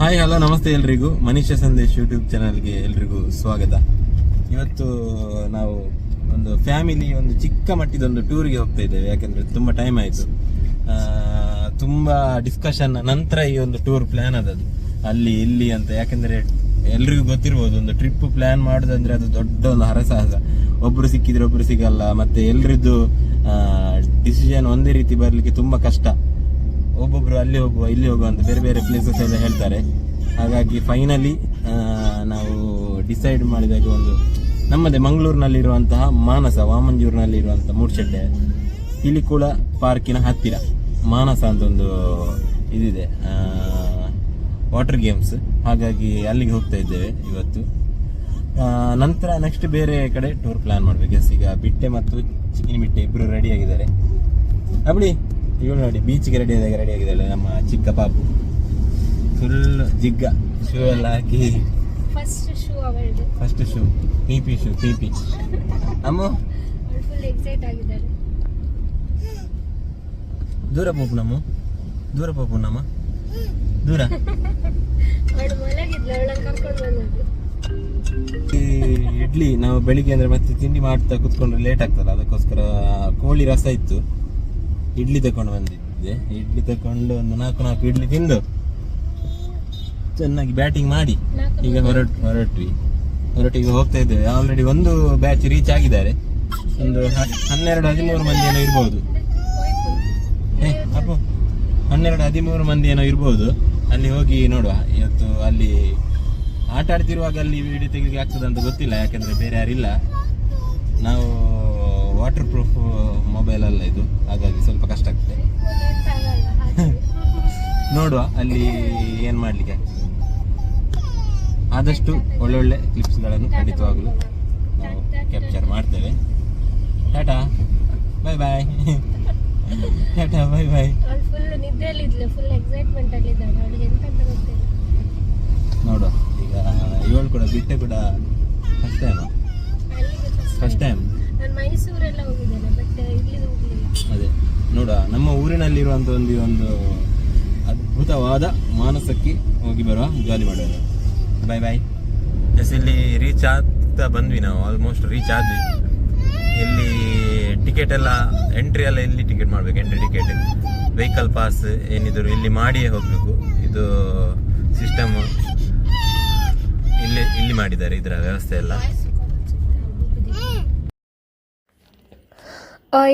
Hi, hello, ನಮಸ್ತೆ ಎಲ್ರಿಗೂ. ಮನೀಷ Sandesh YouTube ಚಾನಲ್ಗೆ ಎಲ್ರಿಗೂ ಸ್ವಾಗತ. ಇವತ್ತು ನಾವು ಒಂದು ಫ್ಯಾಮಿಲಿ, ಒಂದು ಚಿಕ್ಕ ಮಟ್ಟಿದೊಂದು ಟೂರಿಗೆ ಹೋಗ್ತಾ ಇದ್ದೇವೆ. ಯಾಕಂದ್ರೆ ತುಂಬ ಟೈಮ್ ಆಯಿತು. ತುಂಬ ಡಿಸ್ಕಷನ್ ನಂತರ ಈ ಒಂದು ಟೂರ್ ಪ್ಲಾನ್ ಅದದು ಅಲ್ಲಿ, ಇಲ್ಲಿ ಅಂತ. ಯಾಕಂದ್ರೆ ಎಲ್ರಿಗೂ ಗೊತ್ತಿರ್ಬೋದು, ಒಂದು ಟ್ರಿಪ್ ಪ್ಲ್ಯಾನ್ ಮಾಡೋದಂದ್ರೆ ಅದು ದೊಡ್ಡ ಒಂದು ಹರಸಾಹಸ. ಒಬ್ರು ಸಿಕ್ಕಿದ್ರೆ ಒಬ್ರು ಸಿಗಲ್ಲ. ಮತ್ತೆ ಎಲ್ರದ್ದು ಡಿಸಿಷನ್ ಒಂದೇ ರೀತಿ ಬರಲಿಕ್ಕೆ ತುಂಬ ಕಷ್ಟ. ಒಬ್ಬೊಬ್ರು ಅಲ್ಲಿ ಹೋಗುವ, ಇಲ್ಲಿ ಹೋಗುವ ಅಂತ ಬೇರೆ ಬೇರೆ ಪ್ಲೇಸಸ್ ಎಲ್ಲ ಹೇಳ್ತಾರೆ. ಹಾಗಾಗಿ ಫೈನಲಿ ನಾವು ಡಿಸೈಡ್ ಮಾಡಿದಾಗ ಒಂದು ನಮ್ಮದೇ ಮಂಗಳೂರಿನಲ್ಲಿರುವಂತಹ ಮಾನಸ ವಾಮಂಜೂರಿನಲ್ಲಿರುವಂತಹ ಇಲ್ಲಿ ಇಲಿಕುಳ ಪಾರ್ಕಿನ ಹತ್ತಿರ. ಮಾನಸ ಅಂತ ಒಂದು ಇದಿದೆ ವಾಟರ್ ಗೇಮ್ಸ್ ಹಾಗಾಗಿ ಅಲ್ಲಿಗೆ ಹೋಗ್ತಾ ಇದ್ದೇವೆ ಇವತ್ತು. ನಂತರ ನೆಕ್ಸ್ಟ್ ಬೇರೆ ಕಡೆ ಟೂರ್ ಪ್ಲಾನ್ ಮಾಡಬೇಕು. ಈಗ ಬಿಟ್ಟೆ ಮತ್ತು ಚಿಕ್ಕಿನ ಬಿಟ್ಟೆ ಇಬ್ಬರು ರೆಡಿ ಆಗಿದ್ದಾರೆ. ಅಬಡಿ ಇವಳು ನೋಡಿ ಬೀಚ್ಗೆ ರೆಡಿ ಆದಾಗ ರೆಡಿ ಆಗಿದೆ ನಮ್ಮ ಚಿಕ್ಕ ಪಾಪು. ಫುಲ್ ಜಿಗ್ಗ ಶೂ ಎಲ್ಲ ಹಾಕಿ. ಫಸ್ಟ್ ಶೂ ಅವಳದು. First shoe P P shoe P P ಅಮ್ಮ ಫುಲ್ ಎಕ್ಸೈಟ್ ಆಗಿದ್ದಾಳೆ ದೂರ ಪಾಪು ನಮ್ಮ ದೂರ ಪಾಪು ನಮ್ಮ ದೂರ? ಅವಳು ಮಲಗಿದ್ಲು ಅವಳನ್ನ ಕರ್ಕೊಂಡು ಬಂದದ್ದು. ಈ ಇಡ್ಲಿ ನಾವು ಬೆಳಿಗ್ಗೆ ಅಂದ್ರೆ ಮತ್ತೆ ತಿಂಡಿ ಮಾಡ್ತಾ ಕುತ್ಕೊಂಡ್ರೆ ಲೇಟ್ ಆಗ್ತಲ್ಲ ಅದಕ್ಕೋಸ್ಕರ ಕೋಳಿ ರಸ ಇತ್ತು. ಇಡ್ಲಿ ತಕೊಂಡು ಬಂದಿದ್ದೆ. ಇಡ್ಲಿ ತಕೊಂಡು ಒಂದು ನಾಲ್ಕು ನಾಲ್ಕು ಇಡ್ಲಿ ತಿಂದು ಚೆನ್ನಾಗಿ ಬ್ಯಾಟಿಂಗ್ ಮಾಡಿ ಈಗ ಹೊರಟ್ ಹೊರಟ್ವಿ. ಹೊರಟಿಗೆ ಹೋಗ್ತಾ ಇದ್ದೇವೆ. ಆಲ್ರೆಡಿ ಒಂದು ಬ್ಯಾಚ್ ರೀಚ್ ಆಗಿದ್ದಾರೆ. ಒಂದು ಹನ್ನೆರಡು ಹದಿಮೂರು ಮಂದಿ ಏನೋ ಇರ್ಬೋದು. ಏ ಅಪ್ಪು. ಹನ್ನೆರಡು ಹದಿಮೂರು ಮಂದಿ ಏನೋ ಇರ್ಬೋದು. ಅಲ್ಲಿ ಹೋಗಿ ನೋಡುವ. ಇವತ್ತು ಅಲ್ಲಿ ಆಟ ಆಡ್ತಿರುವಾಗ ಅಲ್ಲಿ ವಿಡಿಯೋ ತೆಗಿಲಿಕ್ಕೆ ಆಗ್ತದೆ ಅಂತ ಗೊತ್ತಿಲ್ಲ. ಯಾಕಂದ್ರೆ ಬೇರೆ ಯಾರಿಲ್ಲ. ನಾವು ವಾಟರ್ ಪ್ರೂಫ್ ಮೊಬೈಲ್ ಅಲ್ಲ ಇದು. ಹಾಗಾಗಿ ಸ್ವಲ್ಪ ಕಷ್ಟ ಆಗ್ತದೆ. ನೋಡುವ ಅಲ್ಲಿ ಏನ್ ಮಾಡ್ಲಿಕ್ಕೆ ಆದಷ್ಟು ಒಳ್ಳೊಳ್ಳೆ ಕ್ಲಿಪ್ಸ್ಗಳನ್ನು ಖಂಡಿತವಾಗಲು ನಾವು ಕ್ಯಾಪ್ಚರ್ ಮಾಡ್ತೇವೆ. Tata bye bye tata bye bye ನೋಡುವ ಈಗ ಇವಳು ಕೂಡ ಬಿಟ್ಟೆ ಕೂಡ ಫಸ್ಟ್ ಟೈಮ್ ಫಸ್ಟ್ ಟೈಮ್ ನಾನು ಮೈಸೂರೆಲ್ಲ ಹೋಗಿದ್ದೇನೆ ಬಟ್ ಇಲ್ಲಿ ಹೋಗ್ಲಿಲ್ಲ. ಅದೇ. ನೋಡುವ ನಮ್ಮ ಊರಿನಲ್ಲಿರುವಂತ ಒಂದು ಒಂದು ಅದ್ಭುತವಾದ ಮಾನಸಕ್ಕೆ ಹೋಗಿ ಬರುವ ಜಾಲಿ ಮಾಡೋದು ಬಾಯ್ ಬಾಯ್ ಎಸ್ ಇಲ್ಲಿ ರೀಚ್ ಆಗ್ತಾ ಬಂದ್ವಿ ನಾವು ಆಲ್ಮೋಸ್ಟ್ ರೀಚ್ ಆದ್ವಿ. ಇಲ್ಲಿ ಟಿಕೆಟ್ ಎಲ್ಲ ಎಂಟ್ರಿ ಎಲ್ಲ ಇಲ್ಲಿ ಟಿಕೆಟ್ ಮಾಡ್ಬೇಕು? ಎಂಟ್ರಿ ಟಿಕೆಟ್ ವೆಹಿಕಲ್ ಪಾಸ್ ಏನಿದ್ರು ಇಲ್ಲಿ ಮಾಡಿಯೇ ಹೋಗ್ಬೇಕು. ಇದು ಸಿಸ್ಟಮ್ ಇಲ್ಲಿ ಇಲ್ಲಿ ಮಾಡಿದ್ದಾರೆ ಇದರ ವ್ಯವಸ್ಥೆ ಎಲ್ಲ ಆ,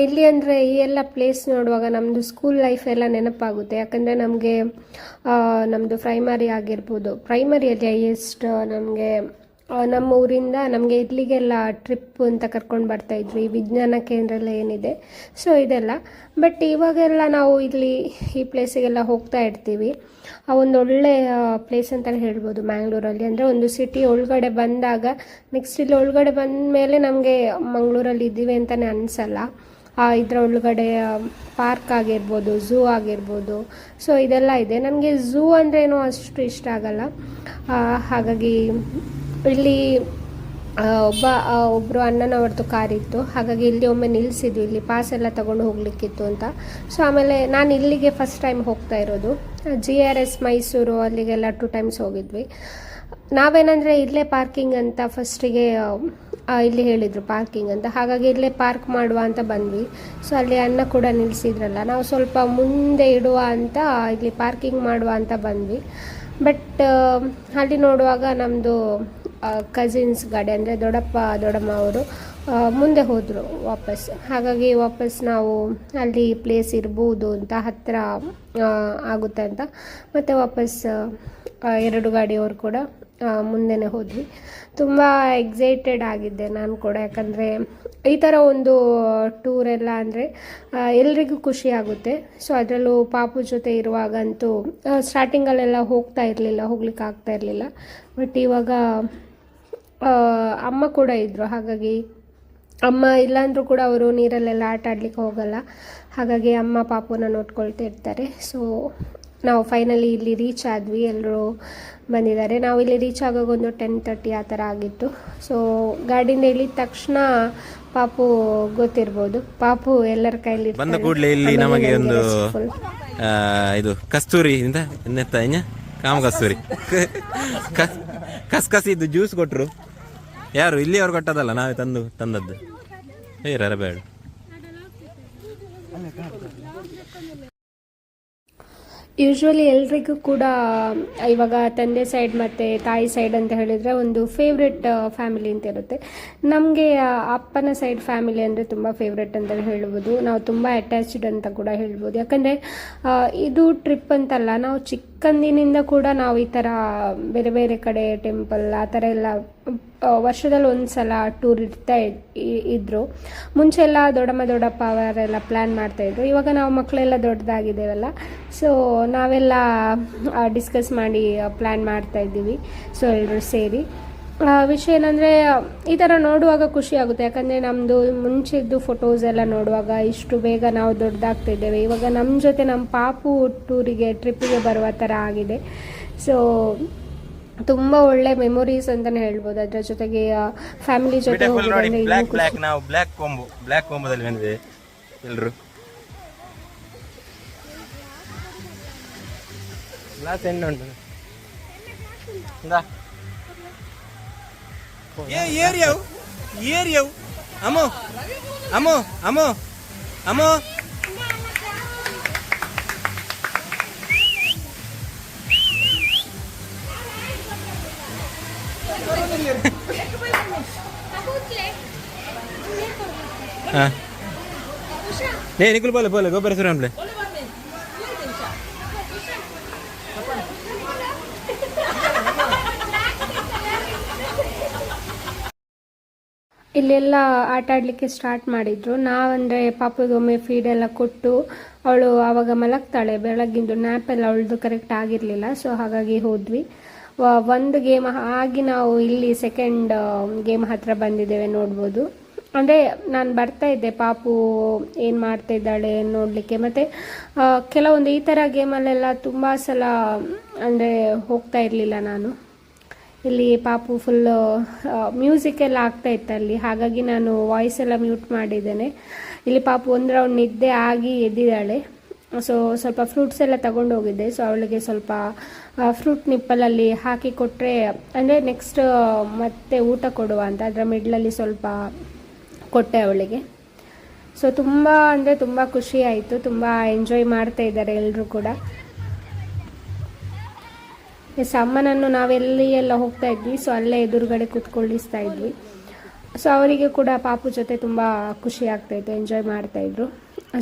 ಇಲ್ಲಿ ಅಂದರೆ ಈ ಎಲ್ಲ ಪ್ಲೇಸ್ ನೋಡುವಾಗ ನಮ್ಮದು ಸ್ಕೂಲ್ ಲೈಫ್ ಎಲ್ಲ ನೆನಪಾಗುತ್ತೆ. ಯಾಕಂದರೆ ನಮಗೆ ನಮ್ಮದು ಪ್ರೈಮರಿ ಆಗಿರ್ಬೋದು. ಪ್ರೈಮರಿಯಲ್ಲಿ ಹೈಯೆಸ್ಟ್ ನಮಗೆ ನಮ್ಮ ಊರಿಂದ ನಮಗೆ ಇಲ್ಲಿಗೆಲ್ಲ ಟ್ರಿಪ್ ಅಂತ ಕರ್ಕೊಂಡು ಬರ್ತಾಯಿದ್ವಿ ವಿಜ್ಞಾನ ಕೇಂದ್ರ ಎಲ್ಲ ಏನಿದೆ. ಸೊ ಇದೆಲ್ಲ. ಬಟ್ ಇವಾಗೆಲ್ಲ ನಾವು ಇಲ್ಲಿ ಈ ಪ್ಲೇಸಿಗೆಲ್ಲ ಹೋಗ್ತಾ ಇರ್ತೀವಿ. ಆ, ಒಂದು ಒಳ್ಳೆ ಪ್ಲೇಸ್ ಅಂತಲೇ ಹೇಳ್ಬೋದು ಮ್ಯಾಂಗ್ಳೂರಲ್ಲಿ ಅಂದರೆ ಒಂದು ಸಿಟಿ ಒಳಗಡೆ ಬಂದಾಗ ನೆಕ್ಸ್ಟ್ ಇಲ್ಲಿ ಒಳಗಡೆ ಬಂದ ಮೇಲೆ ನಮಗೆ ಮಂಗಳೂರಲ್ಲಿ ಇದ್ದೀವಿ ಅಂತಲೇ ಅನಿಸಲ್ಲ. ಇದರ ಒಳಗಡೆ ಪಾರ್ಕ್ ಆಗಿರ್ಬೋದು ಝೂ ಆಗಿರ್ಬೋದು. ಸೊ ಇದೆಲ್ಲ ಇದೆ. ನನಗೆ ಝೂ ಅಂದ್ರೇನು ಅಷ್ಟು ಇಷ್ಟ ಆಗಲ್ಲ. ಹಾಗಾಗಿ ಇಲ್ಲಿ ಒಬ್ಬ ಒಬ್ಬರು ಅಣ್ಣನ ಅಣ್ಣನವ್ರದ್ದು ಕಾರ್ ಇತ್ತು. ಹಾಗಾಗಿ ಇಲ್ಲಿ ಒಮ್ಮೆ ನಿಲ್ಲಿಸಿದ್ವಿ ಇಲ್ಲಿ ಪಾಸ್ ಎಲ್ಲ ತಗೊಂಡು ಹೋಗ್ಲಿಕ್ಕಿತ್ತು ಅಂತ. ಸೊ ಆಮೇಲೆ ನಾನು ಇಲ್ಲಿಗೆ ಫಸ್ಟ್ ಟೈಮ್ ಹೋಗ್ತಾ ಇರೋದು. ಜಿ ಆರ್ ಎಸ್ ಮೈಸೂರು ಅಲ್ಲಿಗೆಲ್ಲ ಟೂ ಟೈಮ್ಸ್ ಹೋಗಿದ್ವಿ. ನಾವೇನಂದರೆ ಇಲ್ಲೇ ಪಾರ್ಕಿಂಗ್ ಅಂತ ಫಸ್ಟಿಗೆ ಇಲ್ಲಿ ಹೇಳಿದರು ಪಾರ್ಕಿಂಗ್ ಅಂತ. ಹಾಗಾಗಿ ಇಲ್ಲೇ ಪಾರ್ಕ್ ಮಾಡುವ ಅಂತ ಬಂದ್ವಿ. ಸೊ ಅಲ್ಲಿ ಅನ್ನ ಕೂಡ ನಿಲ್ಲಿಸಿದ್ರಲ್ಲ ನಾವು ಸ್ವಲ್ಪ ಮುಂದೆ ಇಡುವ ಅಂತ, ಇಲ್ಲಿ ಪಾರ್ಕಿಂಗ್ ಮಾಡುವ ಅಂತ ಬಂದ್ವಿ. ಬಟ್ ಅಲ್ಲಿ ನೋಡುವಾಗ ನಮ್ಮದು ಕಸಿನ್ಸ್ ಗಾಡಿ ಅಂದರೆ ದೊಡ್ಡಪ್ಪ, ದೊಡ್ಡಮ್ಮ ಅವರು ಮುಂದೆ ಹೋದರು ವಾಪಸ್. ಹಾಗಾಗಿ ವಾಪಸ್ ನಾವು ಅಲ್ಲಿ ಪ್ಲೇಸ್ ಇರ್ಬೋದು ಅಂತ ಹತ್ತಿರ ಆಗುತ್ತೆ ಅಂತ. ಮತ್ತು ವಾಪಸ್ ಎರಡು ಗಾಡಿಯವರು ಕೂಡ ಮುಂದೆನೇ ಹೋದ್ವಿ. ತುಂಬ ಎಕ್ಸೈಟೆಡ್ ಆಗಿದ್ದೆ ನಾನು ಕೂಡ. ಯಾಕಂದರೆ ಈ ಥರ ಒಂದು ಟೂರ್ ಎಲ್ಲ ಅಂದರೆ ಎಲ್ರಿಗೂ ಖುಷಿ ಆಗುತ್ತೆ. ಸೊ ಅದರಲ್ಲೂ ಪಾಪು ಜೊತೆ ಇರುವಾಗಂತೂ ಸ್ಟಾರ್ಟಿಂಗಲ್ಲೆಲ್ಲ ಹೋಗ್ತಾ ಇರಲಿಲ್ಲ, ಹೋಗ್ಲಿಕ್ಕೆ ಆಗ್ತಾ ಇರಲಿಲ್ಲ. ಬಟ್ ಇವಾಗ ಅಮ್ಮ ಕೂಡ ಇದ್ದರು ಹಾಗಾಗಿ ಅಮ್ಮ ಇಲ್ಲಾಂದ್ರೂ ಕೂಡ ಅವರು ನೀರಲ್ಲೆಲ್ಲ ಆಟ ಆಡ್ಲಿಕ್ಕೆ ಹೋಗಲ್ಲ. ಹಾಗಾಗಿ ಅಮ್ಮ ಪಾಪುನ ನೋಡ್ಕೊಳ್ತಾ ಇರ್ತಾರೆ. ಸೊ ನಾವು ಫೈನಲಿ ಇಲ್ಲಿ ರೀಚ್ ಆದ್ವಿ. ಎಲ್ಲರೂ ಬಂದಿದ್ದಾರೆ. ನಾವು ಇಲ್ಲಿ ರೀಚ್ ಆಗೋಕೆ ಒಂದು ಟೆನ್ ತರ್ಟಿ ಆ ಥರ ಆಗಿತ್ತು. ಸೊ ಗಾಡಿಯಿಂದ ಇಳಿದ ತಕ್ಷಣ ಪಾಪು ಗೊತ್ತಿರ್ಬೋದು. ಪಾಪು ಎಲ್ಲರ ಕೈಲಿ ಬಂದ ಕೂಡಲೇ ಇಲ್ಲಿ ನಮಗೆ ಒಂದು ಆ, ಇದು ಕಸ್ತೂರಿ ಇಂದ ಕಾಮ ಕಸ್ತೂರಿ. ಕಸ್ ಕಸ್ಕಸಿದ್ದು ಜ್ಯೂಸ್ ಕೊಟ್ರು. ಯಾರು? ಇಲ್ಲಿಯವ್ರು ಕೊಟ್ಟದಲ್ಲ, ನಾವೇ ತಂದು, ತಂದದ್ದು. ಬೇಡ. ಯೂಶ್ವಲಿ ಎಲ್ರಿಗೂ ಕೂಡ ಇವಾಗ ತಂದೆ ಸೈಡ್ ಮತ್ತು ತಾಯಿ ಸೈಡ್ ಅಂತ ಹೇಳಿದರೆ ಒಂದು ಫೇವ್ರೆಟ್ ಫ್ಯಾಮಿಲಿ ಅಂತ ಇರುತ್ತೆ. ನಮಗೆ ಅಪ್ಪನ ಸೈಡ್ ಫ್ಯಾಮಿಲಿ ಅಂದರೆ ತುಂಬ ಫೇವ್ರೆಟ್ ಅಂತ ಹೇಳ್ಬೋದು. ನಾವು ತುಂಬ ಅಟ್ಯಾಚ್ಡ್ ಅಂತ ಕೂಡ ಹೇಳ್ಬೋದು. ಯಾಕಂದರೆ ಇದು ಟ್ರಿಪ್ ಅಂತಲ್ಲ, ನಾವು ಚಿಕ್ಕಂದಿನಿಂದ ಕೂಡ ನಾವು ಈ ಥರ ಬೇರೆ ಬೇರೆ ಕಡೆ ಟೆಂಪಲ್ ಆ ಥರ ಎಲ್ಲ ವರ್ಷದಲ್ಲಿ ಒಂದು ಸಲ ಟೂರ್ ಇರ್ತಾ ಇದ್- ಇ- ಇದ್ರು. ಮುಂಚೆ ಎಲ್ಲ ದೊಡ್ಡಮ್ಮ ದೊಡ್ಡಪ್ಪ ಅವರೆಲ್ಲ ಪ್ಲ್ಯಾನ್ ಮಾಡ್ತಾಯಿದ್ರು ಇವಾಗ ನಾವು ಮಕ್ಕಳೆಲ್ಲ ದೊಡ್ಡದಾಗಿದ್ದೇವಲ್ಲ. ಸೊ ನಾವೆಲ್ಲ ಡಿಸ್ಕಸ್ ಮಾಡಿ ಪ್ಲ್ಯಾನ್ ಮಾಡ್ತಾ ಇದ್ದೀವಿ. ಸೊ ಎಲ್ಲರೂ ಸೇರಿ. ವಿಷಯ ಏನಂದರೆ ಈ ಥರ ನೋಡುವಾಗ ಖುಷಿ ಆಗುತ್ತೆ. ಯಾಕಂದರೆ ನಮ್ಮದು ಮುಂಚೆದ್ದು ಫೋಟೋಸ್ ಎಲ್ಲ ನೋಡುವಾಗ ಇಷ್ಟು ಬೇಗ ನಾವು ದೊಡ್ಡದಾಗ್ತಿದ್ದೇವೆ. ಇವಾಗ ನಮ್ಮ ಜೊತೆ ನಮ್ಮ ಪಾಪು ಟೂರಿಗೆ ಟ್ರಿಪ್ಪಿಗೆ ಬರುವ ಥರ ಆಗಿದೆ. ಸೊ ತುಂಬ ಒಳ್ಳೆ ಮೆಮೊರೀಸ್ ಅಂತಲೇ ಹೇಳ್ಬೋದು. ಅದರ ಜೊತೆಗೆ ಫ್ಯಾಮಿಲಿ ಜೊತೆ ಹೋಗೋದಂದ್ರೆ ಇನ್ನೂ ಬ್ಲ್ಯಾಕ್ ಬ್ಲ್ಯಾಕ್ ನಾವು ಬ್ಲ್ಯಾಕ್ ಕೊಂಬು ಬ್ಲ್ಯಾಕ್ ಕೊಂಬದಲ್ಲಿ ಬಂದಿದೆ ಎಲ್ರು. ಗ್ಲಾಸ್ ಎಣ್ಣೆ ಉಂಟು. ಇಂದಾ. ಏ ಏರಿಯವು ಏರಿಯವು ಅಮ್ಮೋ ಅಮ್ಮೋ ಅಮ್ಮೋ ಅಮ್ಮೋ ಹಾ ನೇ ನಿಕುಲ್ ಬೋಲೆ ಇಲ್ಲೆಲ್ಲ ಆಟ ಆಡಲಿಕ್ಕೆ ಸ್ಟಾರ್ಟ್ ಮಾಡಿದ್ರು. ನಾವಂದ್ರೆ ಪಾಪದೊಮ್ಮೆ ಫೀಡ್ ಎಲ್ಲ ಕೊಟ್ಟು ಅವಳು ಆವಾಗ ಮಲಗ್ತಾಳೆ. ಬೆಳಗ್ಗಿಂದು ನ್ಯಾಪ್ ಎಲ್ಲ ಅವಳದು ಕರೆಕ್ಟ್ ಆಗಿರಲಿಲ್ಲ ಸೊ ಹಾಗಾಗಿ ಹೋದ್ವಿ. ಒಂದು ಗೇಮ್ ಆಗಿ ನಾವು ಇಲ್ಲಿ ಸೆಕೆಂಡ್ ಗೇಮ್ ಹತ್ರ ಬಂದಿದ್ದೇವೆ ನೋಡ್ಬೋದು. ಅಂದರೆ ನಾನು ಬರ್ತಾ ಇದ್ದೆ, ಪಾಪು ಏನು ಮಾಡ್ತಾ ಇದ್ದಾಳೆ ನೋಡಲಿಕ್ಕೆ. ಮತ್ತು ಕೆಲವೊಂದು ಈ ಥರ ಗೇಮಲ್ಲೆಲ್ಲ ತುಂಬ ಸಲ, ಅಂದರೆ ಹೋಗ್ತಾ ಇರಲಿಲ್ಲ ನಾನು. ಇಲ್ಲಿ ಪಾಪು ಫುಲ್ಲು ಮ್ಯೂಸಿಕ್ ಎಲ್ಲ ಆಗ್ತಾ ಇತ್ತು ಅಲ್ಲಿ. ಹಾಗಾಗಿ ನಾನು ವಾಯ್ಸ್ ಎಲ್ಲ ಮ್ಯೂಟ್ ಮಾಡಿದ್ದೇನೆ. ಇಲ್ಲಿ ಪಾಪು ಒಂದು ರೌಂಡ್ ನಿದ್ದೆ ಆಗಿ ಎದ್ದಿದ್ದಾಳೆ. ಸೊ ಸ್ವಲ್ಪ ಫ್ರೂಟ್ಸ್ ಎಲ್ಲ ತಗೊಂಡು ಹೋಗಿದ್ದೆ. ಸೊ ಅವಳಿಗೆ ಸ್ವಲ್ಪ ಫ್ರೂಟ್ ನಿಪ್ಪಲಲ್ಲಿ ಹಾಕಿ ಕೊಟ್ಟರೆ ಅಂದರೆ ನೆಕ್ಸ್ಟ್ ಮತ್ತೆ ಊಟ ಕೊಡುವ ಅಂತ. ಅದರ ಮಿಡ್ಲಲ್ಲಿ ಸ್ವಲ್ಪ ಕೊಟ್ಟೆ ಅವಳಿಗೆ. ಸೊ ತುಂಬ, ಅಂದರೆ ತುಂಬ ಖುಷಿ ಆಯಿತು. ತುಂಬ ಎಂಜಾಯ್ ಮಾಡ್ತಾ ಇದ್ದಾರೆ ಎಲ್ಲರೂ ಕೂಡ. ಎಸ್ ಅಮ್ಮನನ್ನು ನಾವೆಲ್ಲಿ ಎಲ್ಲ ಹೋಗ್ತಾ ಇದ್ವಿ ಸೊ ಅಲ್ಲೇ ಎದುರುಗಡೆ ಕೂತ್ಕೊಳ್ಳಿಸ್ತಾ ಇದ್ವಿ. ಸೊ ಅವರಿಗೆ ಕೂಡ ಪಾಪು ಜೊತೆ ತುಂಬ ಖುಷಿ ಆಗ್ತಾಯಿತ್ತು ಎಂಜಾಯ್ ಮಾಡ್ತಾ ಇದ್ರು.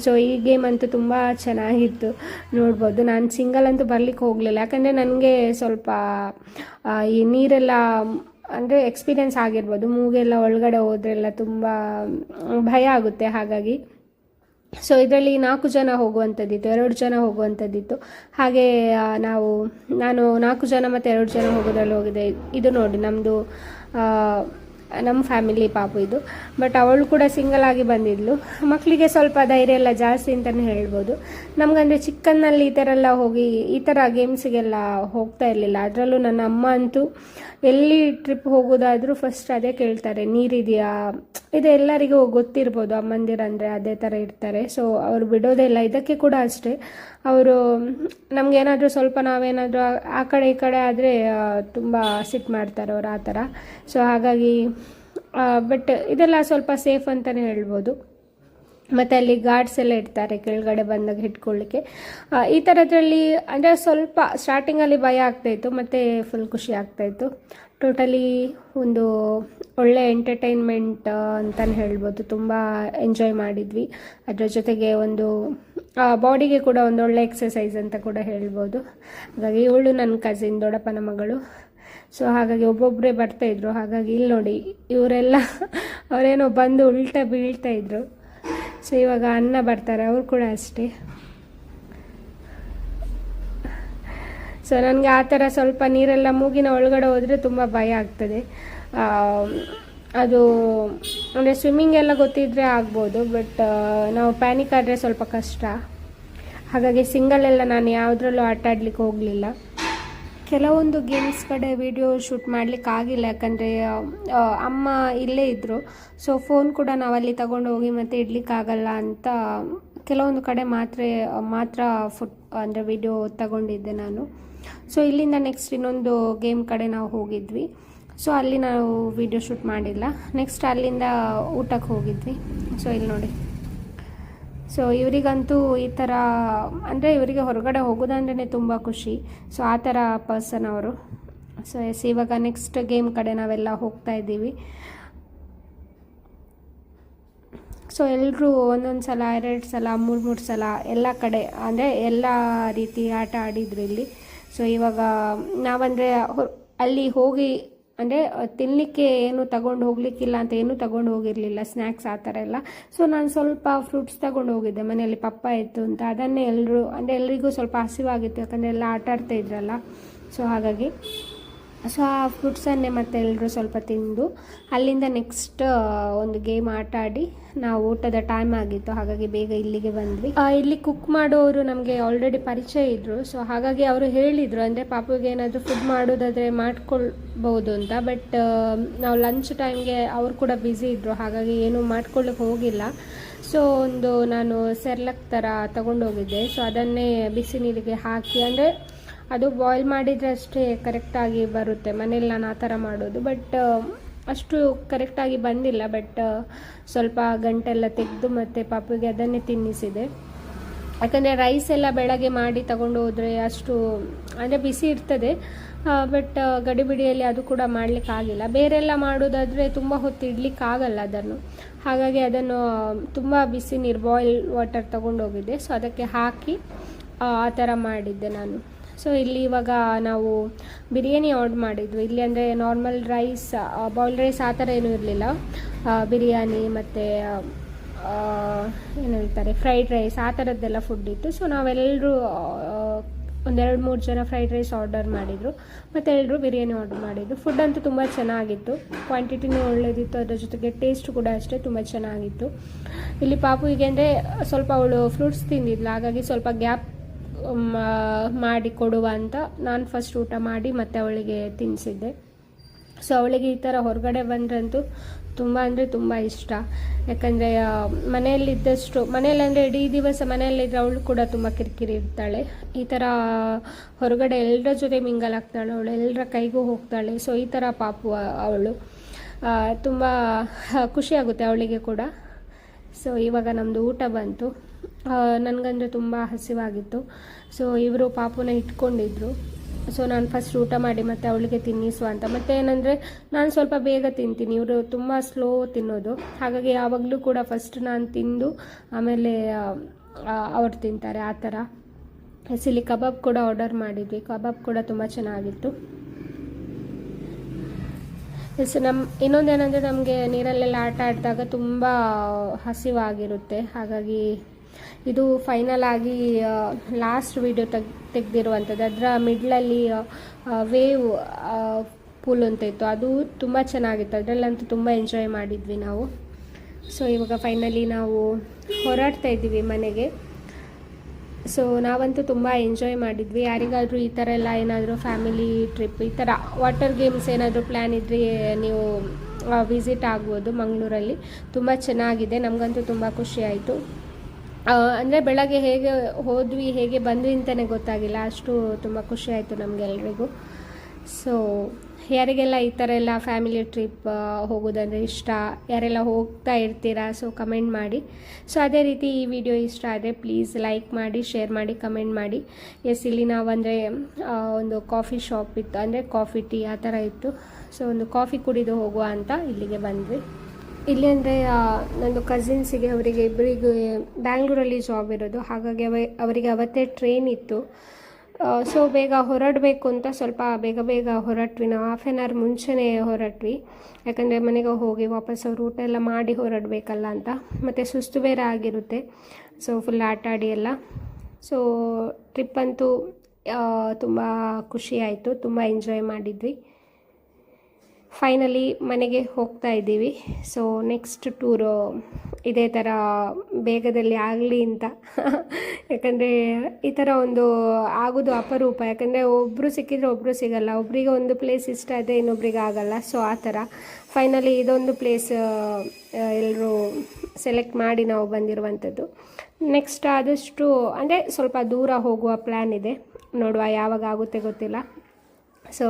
ಸೊ ಈ ಗೇಮ್ ಅಂತೂ ತುಂಬ ಚೆನ್ನಾಗಿತ್ತು ನೋಡ್ಬೋದು. ನಾನು ಸಿಂಗಲ್ ಅಂತೂ ಬರ್ಲಿಕ್ಕೆ ಹೋಗಲಿಲ್ಲ, ಯಾಕಂದರೆ ನನಗೆ ಸ್ವಲ್ಪ ಈ ನೀರೆಲ್ಲ, ಅಂದರೆ ಎಕ್ಸ್ಪೀರಿಯನ್ಸ್ ಆಗಿರ್ಬೋದು. ಮೂಗೆಲ್ಲ ಒಳಗಡೆ ಹೋದ್ರೆಲ್ಲ ತುಂಬ ಭಯ ಆಗುತ್ತೆ, ಹಾಗಾಗಿ ಸೊ ಇದರಲ್ಲಿ ನಾಲ್ಕು ಜನ ಹೋಗುವಂಥದ್ದಿತ್ತು, ಎರಡು ಜನ ಹೋಗುವಂಥದ್ದಿತ್ತು. ಹಾಗೆ ನಾವು, ನಾನು ನಾಲ್ಕು ಜನ ಮತ್ತು ಎರಡು ಜನ ಹೋಗೋದ್ರಲ್ಲಿ ಹೋಗಿದೆ ಇದು ನೋಡಿ ನಮ್ಮದು ನಮ್ಮ ಫ್ಯಾಮಿಲಿ ಪಾಪು ಇದು. ಬಟ್ ಅವಳು ಕೂಡ ಸಿಂಗಲ್ ಆಗಿ ಬಂದಿದ್ಲು. ಮಕ್ಕಳಿಗೆ ಸ್ವಲ್ಪ ಧೈರ್ಯ ಎಲ್ಲ ಜಾಸ್ತಿ ಅಂತಲೇ ಹೇಳ್ಬೋದು. ನಮಗಂದರೆ ಚಿಕ್ಕನ್ನಲ್ಲಿ ಈ ಥರ ಎಲ್ಲ ಹೋಗಿ, ಈ ಥರ ಗೇಮ್ಸಿಗೆಲ್ಲ ಹೋಗ್ತಾ ಇರಲಿಲ್ಲ. ಅದರಲ್ಲೂ ನನ್ನ ಅಮ್ಮ ಅಂತೂ ಎಲ್ಲಿ ಟ್ರಿಪ್ ಹೋಗೋದಾದರೂ ಫಸ್ಟ್ ಅದೇ ಕೇಳ್ತಾರೆ, ನೀರಿದೆಯಾ? ಇದು ಎಲ್ಲರಿಗೂ ಗೊತ್ತಿರ್ಬೋದು ಅಮ್ಮಂದಿರಂದರೆ ಅದೇ ಥರ ಇರ್ತಾರೆ. ಸೊ ಅವರು ಬಿಡೋದೇ ಇಲ್ಲ. ಇದಕ್ಕೆ ಕೂಡ ಅಷ್ಟೇ. ಅವರು ನಮಗೇನಾದರೂ ಸ್ವಲ್ಪ ನಾವೇನಾದರೂ ಆ ಕಡೆ ಈ ಕಡೆ ಆದರೆ ತುಂಬ ಸಿಟ್ ಮಾಡ್ತಾರೆ ಅವರು ಆ ಥರ ಸೊ ಹಾಗಾಗಿ ಬಟ್ ಇದೆಲ್ಲ ಸ್ವಲ್ಪ ಸೇಫ್ ಅಂತಲೇ ಹೇಳ್ಬೋದು. ಮತ್ತು ಅಲ್ಲಿ ಗಾರ್ಡ್ಸ್ ಎಲ್ಲ ಇಡ್ತಾರೆ ಕೆಳಗಡೆ ಬಂದಾಗ ಹಿಡ್ಕೊಳ್ಳಿಕ್ಕೆ ಈ ಥರದ್ರಲ್ಲಿ ಅಂದರೆ ಸ್ವಲ್ಪ ಸ್ಟಾರ್ಟಿಂಗಲ್ಲಿ ಭಯ ಆಗ್ತಾಯಿತ್ತು ಮತ್ತು ಫುಲ್ ಖುಷಿ ಆಗ್ತಾಯಿತ್ತು ಟೋಟಲಿ ಒಂದು ಒಳ್ಳೆ ಎಂಟರ್ಟೈನ್ಮೆಂಟ್ ಅಂತಲೇ ಹೇಳ್ಬೋದು. ತುಂಬ ಎಂಜಾಯ್ ಮಾಡಿದ್ವಿ. ಅದರ ಜೊತೆಗೆ ಒಂದು ಬಾಡಿಗೆ ಕೂಡ ಒಂದು ಒಳ್ಳೆ ಎಕ್ಸಸೈಸ್ ಅಂತ ಕೂಡ ಹೇಳ್ಬೋದು. ಹಾಗಾಗಿ ಇವಳು ನನ್ನ ಕಸಿನ್ ದೊಡ್ಡಪ್ಪನ ಮಗಳು. ಸೊ ಹಾಗಾಗಿ ಒಬ್ಬೊಬ್ಬರೇ ಬರ್ತಾಯಿದ್ರು ಹಾಗಾಗಿ ಇಲ್ಲಿ ನೋಡಿ, ಇವರೆಲ್ಲ ಅವರೇನೋ ಬಂದು ಉಲ್ಟಾ ಬೀಳ್ತಾ ಇದ್ರು. ಸೊ ಇವಾಗ ಅನ್ನ ಬರ್ತಾರೆ, ಅವ್ರು ಕೂಡ ಅಷ್ಟೇ. ಸೊ ನನಗೆ ಆ ಥರ ಸ್ವಲ್ಪ ನೀರೆಲ್ಲ ಮೂಗಿನ ಒಳಗಡೆ ಹೋದರೆ ತುಂಬ ಭಯ ಆಗ್ತದೆ. ಅದು ಅಂದರೆ ಸ್ವಿಮ್ಮಿಂಗ್ ಎಲ್ಲ ಗೊತ್ತಿದ್ದರೆ ಆಗ್ಬೋದು ಬಟ್ ನಾವು ಪ್ಯಾನಿಕ್ ಆದರೆ ಸ್ವಲ್ಪ ಕಷ್ಟ. ಹಾಗಾಗಿ ಸಿಂಗಲ್ ಎಲ್ಲ ನಾನು ಯಾವುದ್ರಲ್ಲೂ ಆಟ ಆಡ್ಲಿಕ್ಕೆ ಹೋಗಲಿಲ್ಲ. ಕೆಲವೊಂದು ಗೇಮ್ಸ್ ಕಡೆ ವಿಡಿಯೋ ಶೂಟ್ ಮಾಡ್ಲಿಕ್ಕೆ ಆಗಿಲ್ಲ. ಯಾಕಂದರೆ ಅಮ್ಮ ಇಲ್ಲೇ ಇದ್ದರು ಸೊ ಫೋನ್ ಕೂಡ ನಾವಲ್ಲಿ ತಗೊಂಡು ಹೋಗಿ ಮತ್ತೆ ಇಡ್ಲಿಕ್ಕಾಗಲ್ಲ ಅಂತ ಕೆಲವೊಂದು ಕಡೆ ಮಾತ್ರ ಮಾತ್ರ ಫುಟ್ ಅಂದರೆ ವಿಡಿಯೋ ತಗೊಂಡಿದ್ದೆ ನಾನು. ಸೊ ಇಲ್ಲಿಂದ ನೆಕ್ಸ್ಟ್ ಇನ್ನೊಂದು ಗೇಮ್ ಕಡೆ ನಾವು ಹೋಗಿದ್ವಿ. ಸೊ ಅಲ್ಲಿ ನಾವು ವಿಡಿಯೋ ಶೂಟ್ ಮಾಡಿಲ್ಲ. ನೆಕ್ಸ್ಟ್ ಅಲ್ಲಿಂದ ಊಟಕ್ಕೆ ಹೋಗಿದ್ವಿ. ಸೊ ಇಲ್ಲಿ ನೋಡಿ. ಸೊ ಇವರಿಗಂತೂ ಈ ಥರ ಅಂದರೆ ಇವರಿಗೆ ಹೊರಗಡೆ ಹೋಗೋದಂದ್ರೆ ತುಂಬ ಖುಷಿ. ಸೊ ಆ ಥರ ಪರ್ಸನ್ ಅವರು. ಸೊ ಎಸ್ ಇವಾಗ ನೆಕ್ಸ್ಟ್ ಗೇಮ್ ಕಡೆ ನಾವೆಲ್ಲ ಹೋಗ್ತಾ ಇದ್ದೀವಿ. ಸೊ ಎಲ್ಲರೂ ಒಂದೊಂದು ಸಲ, ಎರಡು ಸಲ, ಮೂರು ಮೂರು ಸಲ ಎಲ್ಲ ಕಡೆ, ಅಂದರೆ ಎಲ್ಲ ರೀತಿ ಆಟ ಆಡಿದ್ರು ಇಲ್ಲಿ. ಸೊ ಇವಾಗ ನಾವಂದರೆ, ಅಲ್ಲಿ ಹೋಗಿ ಅಂದರೆ ತಿನ್ನಲಿಕ್ಕೆ ಏನು ತಗೊಂಡು ಹೋಗ್ಲಿಕ್ಕಿಲ್ಲ ಅಂತ ಏನೂ ತಗೊಂಡು ಹೋಗಿರಲಿಲ್ಲ ಸ್ನ್ಯಾಕ್ಸ್ ಆ ಥರ ಎಲ್ಲ. ಸೊ ನಾನು ಸ್ವಲ್ಪ ಫ್ರೂಟ್ಸ್ ತಗೊಂಡು ಹೋಗಿದ್ದೆ ಮನೆಯಲ್ಲಿ, ಪಪ್ಪ ಇತ್ತು ಅಂತ. ಅದನ್ನೇ ಎಲ್ಲರೂ ಅಂದರೆ ಎಲ್ರಿಗೂ ಸ್ವಲ್ಪ ಹಸಿವಾಗಿತ್ತು, ಯಾಕಂದರೆ ಎಲ್ಲ ಆಟ ಆಡ್ತಾ ಇದ್ರಲ್ಲ. ಸೊ ಹಾಗಾಗಿ ಸೊ ಆ ಫ್ರೂಟ್ಸನ್ನೇ ಮತ್ತೆ ಎಲ್ಲರೂ ಸ್ವಲ್ಪ ತಿಂದು, ಅಲ್ಲಿಂದ ನೆಕ್ಸ್ಟ್ ಒಂದು ಗೇಮ್ ಆಟ ಆಡಿ, ನಾವು ಊಟದ ಟೈಮ್ ಆಗಿತ್ತು, ಹಾಗಾಗಿ ಬೇಗ ಇಲ್ಲಿಗೆ ಬಂದ್ವಿ. ಇಲ್ಲಿ ಕುಕ್ ಮಾಡೋರು ನಮಗೆ ಆಲ್ರೆಡಿ ಪರಿಚಯ ಇದ್ರು ಸೊ ಹಾಗಾಗಿ ಅವರು ಹೇಳಿದರು, ಅಂದರೆ ಪಾಪುಗೆ ಏನಾದರೂ ಫುಡ್ ಮಾಡೋದಾದರೆ ಮಾಡ್ಕೊಳ್ಬೋದು ಅಂತ ಬಟ್ ನಾವು ಲಂಚ್ ಟೈಮ್ಗೆ ಅವರು ಕೂಡ ಬ್ಯುಸಿ ಇದ್ದರು ಹಾಗಾಗಿ ಏನು ಮಾಡ್ಕೊಳ್ಳಿಕ್ಕೆ ಹೋಗಿಲ್ಲ. ಸೊ ಒಂದು ನಾನು ಸೆರ್ಲಕ್ ಥರ ತಗೊಂಡೋಗಿದ್ದೆ ಸೊ ಅದನ್ನೇ ಬಿಸಿ ನೀರಿಗೆ ಹಾಕಿ, ಅಂದರೆ ಅದು ಬಾಯ್ಲ್ ಮಾಡಿದರೆ ಅಷ್ಟೇ ಕರೆಕ್ಟಾಗಿ ಬರುತ್ತೆ. ಮನೇಲಿ ನಾನು ಆ ಥರ ಮಾಡೋದು. ಬಟ್ ಅಷ್ಟು ಕರೆಕ್ಟಾಗಿ ಬಂದಿಲ್ಲ. ಬಟ್ ಸ್ವಲ್ಪ ಗಂಟೆಲ್ಲ ತೆಗೆದು ಮತ್ತು ಪಾಪಿಗೆ ಅದನ್ನೇ ತಿನ್ನಿಸಿದೆ. ಯಾಕಂದರೆ ರೈಸ್ ಎಲ್ಲ ಬೆಳಗ್ಗೆ ಮಾಡಿ ತಗೊಂಡು ಹೋದರೆ ಅಷ್ಟು, ಅಂದರೆ ಬಿಸಿ ಇರ್ತದೆ. ಬಟ್ ಗಡಿಬಿಡಿಯಲ್ಲಿ ಅದು ಕೂಡ ಮಾಡಲಿಕ್ಕಾಗಿಲ್ಲ ಬೇರೆಲ್ಲ ಮಾಡೋದಾದರೆ ತುಂಬ ಹೊತ್ತು ಇಡ್ಲಿಕ್ಕಾಗಲ್ಲ ಅದನ್ನು. ಹಾಗಾಗಿ ಅದನ್ನು ತುಂಬ ಬಿಸಿ ನೀರು ಬಾಯ್ಲ್ ವಾಟರ್ ತೊಗೊಂಡೋಗಿದ್ದೆ ಸೊ ಅದಕ್ಕೆ ಹಾಕಿ, ಆ ಆ ಥರ ಮಾಡಿದ್ದೆ ನಾನು. ಸೊ ಇಲ್ಲಿ ಇವಾಗ ನಾವು ಬಿರಿಯಾನಿ ಆರ್ಡ್ರ್ ಮಾಡಿದ್ವಿ. ಇಲ್ಲಿ ಅಂದರೆ ನಾರ್ಮಲ್ ರೈಸ್ ಬಾಯ್ಲ್ಡ್ ರೈಸ್ ಆ ಥರ ಏನೂ ಇರಲಿಲ್ಲ. ಬಿರಿಯಾನಿ ಮತ್ತು ಏನು ಹೇಳ್ತಾರೆ ಫ್ರೈಡ್ ರೈಸ್ ಆ ಥರದ್ದೆಲ್ಲ ಫುಡ್ ಇತ್ತು. ಸೊ ನಾವೆಲ್ಲರೂ ಒಂದೆರಡು ಮೂರು ಜನ ಫ್ರೈಡ್ ರೈಸ್ ಆರ್ಡರ್ ಮಾಡಿದರು. ಮತ್ತು ಎಲ್ಲರೂ ಬಿರಿಯಾನಿ ಆರ್ಡರ್ ಮಾಡಿದ್ದು ಫುಡ್ ಅಂತೂ ತುಂಬ ಚೆನ್ನಾಗಿತ್ತು. ಕ್ವಾಂಟಿಟಿನೂ ಒಳ್ಳೆಯದಿತ್ತು ಅದರ ಜೊತೆಗೆ ಟೇಸ್ಟ್ ಕೂಡ ಅಷ್ಟೇ ತುಂಬ ಚೆನ್ನಾಗಿತ್ತು. ಇಲ್ಲಿ ಪಾಪುವಿಗೆ ಅಂದರೆ ಸ್ವಲ್ಪ ಅವಳು ಫ್ರೂಟ್ಸ್ ತಿಂದಿದ್ಲು. ಹಾಗಾಗಿ ಸ್ವಲ್ಪ ಗ್ಯಾಪ್ ಮಾಡಿ ಕೊಡುವ ಅಂತ ನಾನು ಫಸ್ಟ್ ಊಟ ಮಾಡಿ ಮತ್ತೆ ಅವಳಿಗೆ ತಿನ್ನಿಸಿದ್ದೆ ಸೊ ಅವಳಿಗೆ ಈ ಥರ ಹೊರಗಡೆ ಬಂದ್ರಂತೂ ತುಂಬ ಅಂದರೆ ತುಂಬ ಇಷ್ಟ. ಯಾಕಂದರೆ ಮನೆಯಲ್ಲಿದ್ದಷ್ಟು ಮನೆಯಲ್ಲಂದರೆ ಇಡೀ ದಿವಸ ಮನೆಯಲ್ಲಿದ್ದರೆ ಅವಳು ಕೂಡ ತುಂಬ ಕಿರಿಕಿರಿ ಇರ್ತಾಳೆ. ಈ ಥರ ಹೊರಗಡೆ ಎಲ್ಲರ ಜೊತೆ ಮಿಂಗಲ್ ಆಗ್ತಾಳೆ, ಅವಳು ಎಲ್ಲರ ಕೈಗೂ ಹೋಗ್ತಾಳೆ. ಸೊ ಈ ಥರ ಪಾಪು ಅವಳು. ತುಂಬ ಖುಷಿಯಾಗುತ್ತೆ ಅವಳಿಗೆ ಕೂಡ. ಸೊ ಇವಾಗ ನಮ್ಮದು ಊಟ ಬಂತು. ನನಗಂದರೆ ತುಂಬ ಹಸಿವಾಗಿತ್ತು. ಸೊ ಇವರು ಪಾಪುನ ಇಟ್ಕೊಂಡಿದ್ರು. ಸೊ ನಾನು ಫಸ್ಟ್ ಊಟ ಮಾಡಿ ಮತ್ತೆ ಅವಳಿಗೆ ತಿನ್ನಿಸುವ ಅಂತ. ಮತ್ತೆ ಏನಂದರೆ, ನಾನು ಸ್ವಲ್ಪ ಬೇಗ ತಿಂತೀನಿ. ಇವರು ತುಂಬ ಸ್ಲೋ ತಿನ್ನೋದು. ಹಾಗಾಗಿ ಯಾವಾಗಲೂ ಕೂಡ ಫಸ್ಟ್ ನಾನು ತಿಂದು, ಆಮೇಲೆ ಅವ್ರು ತಿಂತಾರೆ ಆ ಥರ. ಸಿಲಿ ಕಬಾಬ್ ಕೂಡ ಆರ್ಡರ್ ಮಾಡಿದ್ವಿ. ಕಬಾಬ್ ಕೂಡ ತುಂಬ ಚೆನ್ನಾಗಿತ್ತು. ಎಸ್ ನಮ್ಮ ಇನ್ನೊಂದೇನೆಂದರೆ ನಮಗೆ ನೀರಲ್ಲೆಲ್ಲ ಆಟ ಆಡಿದಾಗ ತುಂಬ ಹಸಿವಾಗಿರುತ್ತೆ. ಹಾಗಾಗಿ ಇದು ಫೈನಲ್ ಆಗಿ ಲಾಸ್ಟ್ ವಿಡಿಯೋ ತೆಗ್, ತೆಗೆದಿರುವಂಥದ್ದು. ಅದರ ಮಿಡ್ಲಲ್ಲಿ ವೇವ್ ಪೂಲ್ ಅಂತ ಇತ್ತು. ಅದು ತುಂಬ ಚೆನ್ನಾಗಿತ್ತು. ಅದರಲ್ಲಂತೂ ತುಂಬ ಎಂಜಾಯ್ ಮಾಡಿದ್ವಿ ನಾವು. ಸೊ ಇವಾಗ ಫೈನಲಿ ನಾವು ಹೊರಡ್ತಾ ಇದ್ದೀವಿ ಮನೆಗೆ. ಸೊ ನಾವಂತೂ ತುಂಬ ಎಂಜಾಯ್ ಮಾಡಿದ್ವಿ. ಯಾರಿಗಾದರೂ ಈ ಥರ ಎಲ್ಲ ಏನಾದರೂ ಫ್ಯಾಮಿಲಿ ಟ್ರಿಪ್ ಈ ಥರ ವಾಟರ್ ಗೇಮ್ಸ್ ಏನಾದರೂ ಪ್ಲ್ಯಾನ್ ಇದ್ದರೆ ನೀವು ವಿಸಿಟ್ ಆಗ್ಬೋದು ಮಂಗಳೂರಲ್ಲಿ. ತುಂಬ ಚೆನ್ನಾಗಿದೆ. ನಮಗಂತೂ ತುಂಬ ಖುಷಿ ಆಯಿತು. ಅಂದರೆ ಬೆಳಗ್ಗೆ ಹೇಗೆ ಹೋದ್ವಿ, ಹೇಗೆ ಬಂದ್ವಿ ಅಂತಲೇ ಗೊತ್ತಾಗಿಲ್ಲ. ಅಷ್ಟು ತುಂಬ ಖುಷಿ ಆಯಿತು ನಮಗೆಲ್ರಿಗೂ. ಸೊ ಯಾರಿಗೆಲ್ಲ ಈ ಥರ ಎಲ್ಲ ಫ್ಯಾಮಿಲಿ ಟ್ರಿಪ್ ಹೋಗೋದಂದರೆ ಇಷ್ಟ, ಯಾರೆಲ್ಲ ಹೋಗ್ತಾ ಇರ್ತೀರಾ ಸೊ ಕಮೆಂಟ್ ಮಾಡಿ. ಸೊ ಅದೇ ರೀತಿ ಈ ವಿಡಿಯೋ ಇಷ್ಟ ಆದರೆ ಪ್ಲೀಸ್ ಲೈಕ್ ಮಾಡಿ ಶೇರ್ ಮಾಡಿ ಕಮೆಂಟ್ ಮಾಡಿ. ಎಸ್ ಇಲ್ಲಿ ನಾವಂದರೆ ಒಂದು ಕಾಫಿ ಶಾಪ್ ಇತ್ತು, ಅಂದರೆ ಕಾಫಿ ಟೀ ಆ ಥರ ಇತ್ತು. ಸೊ ಒಂದು ಕಾಫಿ ಕುಡಿದು ಹೋಗುವ ಅಂತ ಇಲ್ಲಿಗೆ ಬಂದ್ವಿ. ಇಲ್ಲಿ ಅಂದರೆ ನಂದು ಕಸಿನ್ಸಿಗೆ ಅವರಿಗೆ ಇಬ್ಬರಿಗೂ ಬ್ಯಾಂಗ್ಳೂರಲ್ಲಿ ಜಾಬ್ ಇರೋದು. ಹಾಗಾಗಿ ಅವ, ಅವರಿಗೆ ಅವತ್ತೇ ಟ್ರೈನ್ ಇತ್ತು. ಸೊ ಬೇಗ ಹೊರಡಬೇಕು ಅಂತ ಸ್ವಲ್ಪ ಬೇಗ ಬೇಗ ಹೊರಟ್ವಿ. ನಾವು ಹಾಫ್ ಆನ್ ಅವರ್ ಮುಂಚೆನೇ ಹೊರಟ್ವಿ. ಯಾಕಂದರೆ ಮನೆಗೆ ಹೋಗಿ ವಾಪಸ್ ಅವ್ರು ಊಟ ಎಲ್ಲ ಮಾಡಿ ಹೊರಡಬೇಕಲ್ಲ ಅಂತ. ಮತ್ತು ಸುಸ್ತು ಬೇರೆ ಆಗಿರುತ್ತೆ. ಸೊ ಫುಲ್ ಆಟ ಆಡಿ ಎಲ್ಲ. ಸೊ ಟ್ರಿಪ್ ಅಂತೂ ತುಂಬ ಖುಷಿ ಆಯಿತು. ತುಂಬ ಎಂಜಾಯ್ ಮಾಡಿದ್ವಿ. ಫೈನಲಿ ಮನೆಗೆ ಹೋಗ್ತಾ ಇದ್ದೀವಿ. ಸೊ ನೆಕ್ಸ್ಟ್ ಟೂರು ಇದೇ ಥರ ಬೇಗದಲ್ಲಿ ಆಗಲಿ ಅಂತ. ಯಾಕಂದರೆ ಈ ಥರ ಒಂದು ಆಗೋದು ಅಪರೂಪ. ಯಾಕಂದರೆ ಒಬ್ಬರು ಸಿಕ್ಕಿದ್ರೆ ಒಬ್ಬರು ಸಿಗಲ್ಲ. ಒಬ್ರಿಗೆ ಒಂದು ಪ್ಲೇಸ್ ಇಷ್ಟ ಇದೆ ಇನ್ನೊಬ್ರಿಗೆ ಆಗಲ್ಲ. ಸೊ ಆ ಥರ ಫೈನಲಿ ಇದೊಂದು ಪ್ಲೇಸ್ ಎಲ್ಲರೂ ಸೆಲೆಕ್ಟ್ ಮಾಡಿ ನಾವು ಬಂದಿರುವಂಥದ್ದು. ನೆಕ್ಸ್ಟ್ ಆದಷ್ಟು, ಅಂದರೆ ಸ್ವಲ್ಪ ದೂರ ಹೋಗುವ ಪ್ಲ್ಯಾನ್ ಇದೆ. ನೋಡುವ ಯಾವಾಗ ಆಗುತ್ತೆ ಗೊತ್ತಿಲ್ಲ. ಸೊ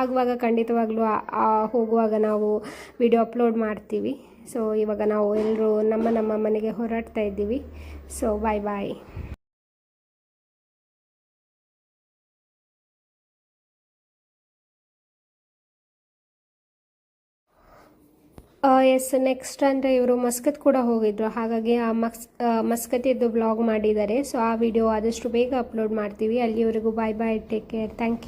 ಆಗುವಾಗ ಖಂಡಿತವಾಗ್ಲೂ ಹೋಗುವಾಗ ನಾವು ವಿಡಿಯೋ ಅಪ್ಲೋಡ್ ಮಾಡ್ತೀವಿ. ಸೊ ಇವಾಗ ನಾವು ಎಲ್ಲರೂ ನಮ್ಮ ನಮ್ಮ ಮನೆಗೆ ಹೊರಡ್ತಾ ಇದ್ದೀವಿ. So bye bye yes next ಅಂದರೆ ಇವರು ಮಸ್ಕತ್ ಕೂಡ ಹೋಗಿದ್ರು. ಹಾಗಾಗಿ ಆ ಮಕ್ಸ್ ಮಸ್ಕತ್ತಿದ್ದು ಬ್ಲಾಗ್ ಮಾಡಿದ್ದಾರೆ. ಸೊ ಆ ವಿಡಿಯೋ ಆದಷ್ಟು ಬೇಗ ಅಪ್ಲೋಡ್ ಮಾಡ್ತೀವಿ. ಅಲ್ಲಿವರೆಗೂ bye bye take care thank you